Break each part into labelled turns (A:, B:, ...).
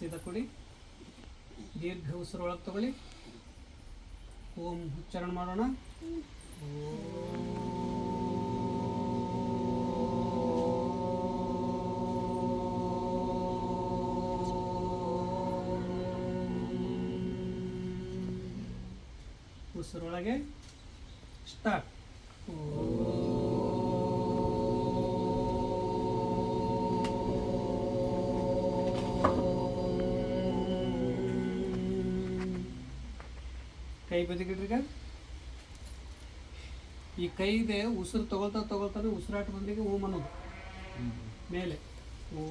A: ಸೀದಾ ಕೊಡಿ. ದೀರ್ಘ ಉಸಿರು ತಗೊಳ್ಳಿ. ಓಂ ಉಚ್ಚಾರಣೆ ಮಾಡೋಣ. ಉಸಿರೊಳಗೆ ಸ್ಟಾರ್ಟ್. ಕೈ ಬದಿಗಿಡ್ರಿಗ? ಈ ಕೈಗೆ ಉಸಿರು ತಗೊಳ್ತಾ ತಗೊಳ್ತಾನೆ ಉಸಿರಾಟ ಬಂದಿಗೆ ಓಂ ಅನ್ನೋದು ಮೇಲೆ. ಓ.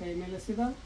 A: ಕೈ ಮೇಲೆ ಸೀದಾ.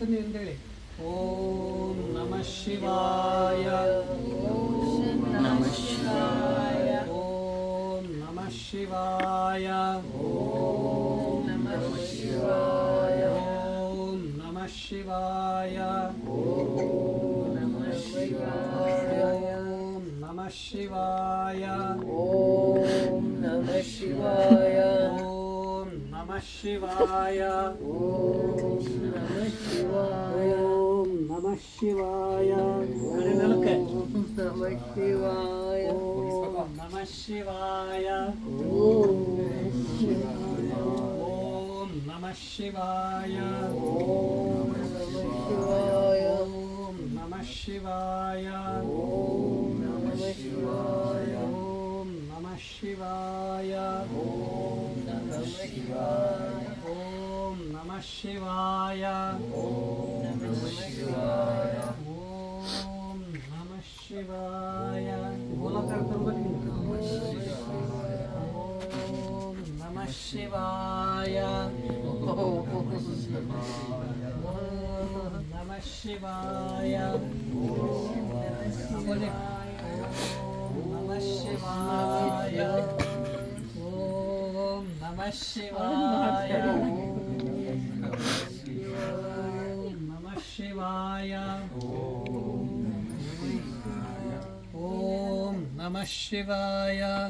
A: ಹೇಳ್ತೀನಿ ಹಿಂದೆ ಹೇಳಿ ಓಂ ನಮಃ ಶಿವಾಯ
B: ನಮಃ ಶಿವಾಯ
A: ಓಂ ನಮಃ ಶಿವಾಯ
B: ಓಂ ನಮಃ ಶಿವಾಯ
A: ಓಂ ನಮಃ ಶಿವಾಯ ಓಂ ನಮಃ ಶಿವಾಯ
B: ಓಂ ನಮಃ ಶಿವಾಯ
A: ಓಂ ನಮಃ ಶಿವಾಯ
B: ಓಂ ನಮಃ ಶಿವಾಯ
A: ಓಂ ನಮಃ ಶಿವಾಯ ಓಂ
B: ನಮಃ
A: ಶಿವಾಯ ಕಡೆ ನೆಲಕ್ಕೆ
B: ಓಂ
A: ನಮಃ ಶಿವಾಯ
B: ಓಂ ನಮಃ ಶಿವಾಯ ಓಂ ಶಿವಾಯ
A: ಓಂ ನಮಃ ಶಿವಾಯ ಓಂ
B: ನಮಃ ಶಿವಾಯ
A: ಓಂ ನಮಃ ಶಿವಾಯ ಓಂ
B: ನಮಃ ಶಿವಾಯ
A: ಓಂ ನಮಃ ಶಿವಾಯ ಓಂ
B: ನಮಃ ಶಿವಾಯ
A: ಓಂ ನಮಃ ಶಿವಾಯ シバヤ
B: オー
A: ナマシバーナマシバーナマシバーナマシバヤオーナマシバヤ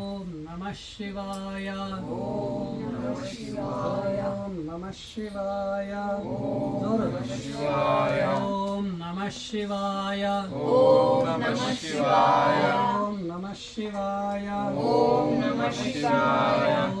A: शिवाय शिवाय नमः शिवाय शिवाय ॐ नमः शिवाय
B: ॐ नमः शिवाय
A: ॐ नमः शिवाय
B: ॐ नमः शिवाय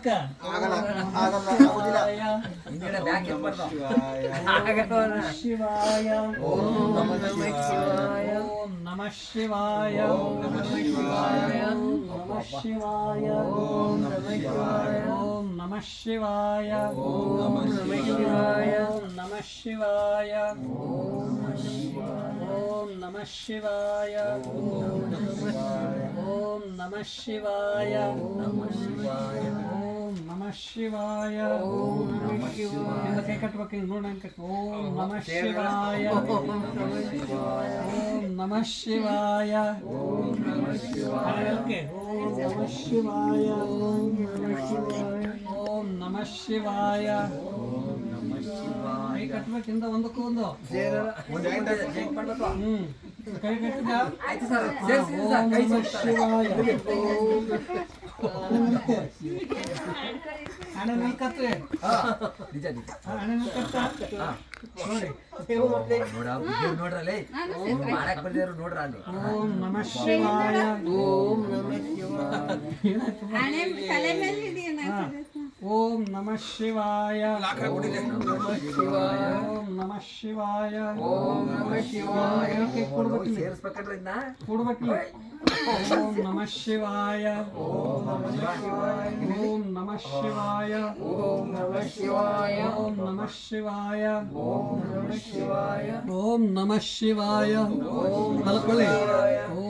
A: అక్క శివాయ ఓం నమ
B: శివాయ
A: ఓం నమ శివాయ ఓం నమ శివాయ
B: ఓం
A: నమ శివాయ ఓం నమ శివాయ ఓం నమ శివాయ ಶಿವಾಯ ಓಂ ನಮಃ ಶಿವಾಯ ಓಂ
C: ನಮಃ ಶಿವಾಯ
A: ಓಂ ನಮಃ ಶಿವಾಯ ಇಂದ ಕೈ ಕಟ್ಬೇಕು ಹಿಂಗ್ ನೋಡ ಓಂ ನಮಃ ಶಿವಾಯ ಓಂ ನಮಃ ಶಿವಾಯ ಓಂ
B: ನಮಃ ಶಿವಾಯ
A: ಓಂ ನಮಃ ಶಿವಾಯ ಓಂ
B: ನಮಃ ಶಿವಾಯ
A: ಓಂ ನಮಃ ಶಿವಾಯ
C: ಕೈ
A: ಕಟ್ಬೇಕಿಂದ ಒಂದಕ್ಕೂ ಒಂದು
C: ನಿಜ ನಿಜ ನೋಡ್ರಲ್ಲೇ ಅಲ್ಲಿ ಓಂ
A: ನಮಃ
B: ಓಂ ನಮಃ
A: ఓం నమ శివాయ ఓం నమ శివాయ
C: ఓం నమ శివాయ కూడబట్టిన
A: ఓం నమ శివాయ
B: ఓం నమ శివాయ
A: ఓం నమ శివాయ
B: ఓం నమ శివాయ
A: ఓం
B: నమ శివాయ
A: ఓం నమ శివాయ ఓం
B: నమ
A: శివాయ ఓం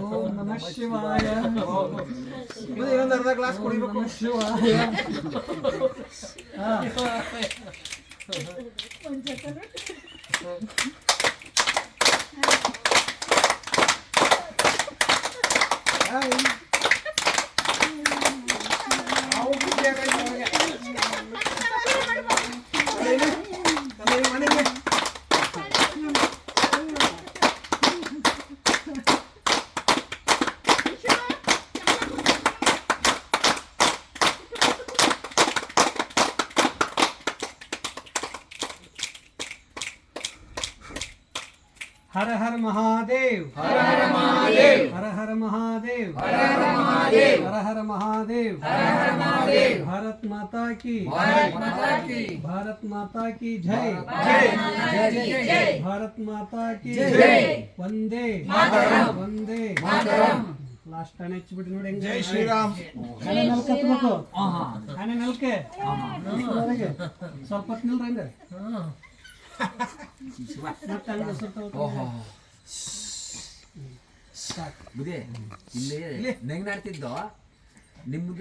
A: ಓಂ ನಮಃ ಶಿವಾಯ.
D: ಇನ್ನೊಂದು ಅರ್ಧ ಗ್ಲಾಸ್
A: ಕುಡಿಬೇಕು. ಶಿವಾಯ.
E: ಹಾಂ
A: हर हर महादेव
C: हर हर महादेव
A: हर हर महादेव हर हर
C: महादेव
A: हर हर महादेव हर हर महादेव भारत माता की भारत
C: माता की
A: भारत माता की जय
C: जय जय
A: भारत माता की जय वंदे वंदे ಲಾಸ್ಟ್ ಟೈಮ್ ಹೆಚ್ಚಿಬಿಟ್ಟು ನೋಡಿ ಹೆಂಗೆ ಜೈ ಶ್ರೀರಾಮ್ ಹಣೆ ನೆಲಕ್ಕೆ ಹತ್ಬೇಕು ಹಣೆ ನೆಲಕ್ಕೆ ಒಳಗೆ. ಸ್ವಲ್ಪ ಹೊತ್ತು ನಿಲ್ರಿ ಹಂಗೆ
C: ಬುದೇ ಇಲ್ಲಿ. ನೆಂಗ್ ನಾಡ್ತಿದ್ದೋ ನಿಮ್ಗೆ